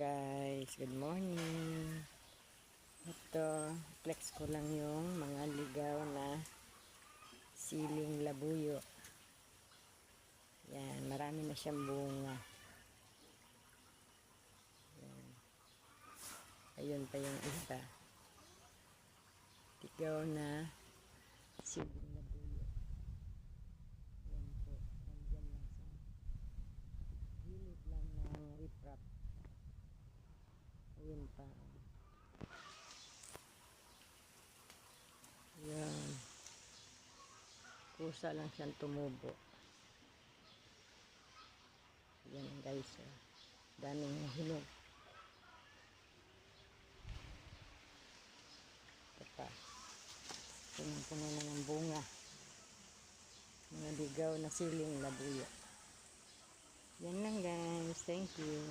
guys, good morning. Ito, flex ko lang yung mga ligaw na siling labuyo. Yan, marami na siyang bunga. Yan. Ayun pa yung isa. Ligaw na siling labuyo. Yan po, lang sa gilid lang ng riprap. Ayun pa. Yan. Kusa lang siyang tumubo. Yan guys. Oh. Daming hinog. Ito pa. Punong-puno na ng bunga. Mga ligaw na siling labuyo. Yan lang guys. Thank you.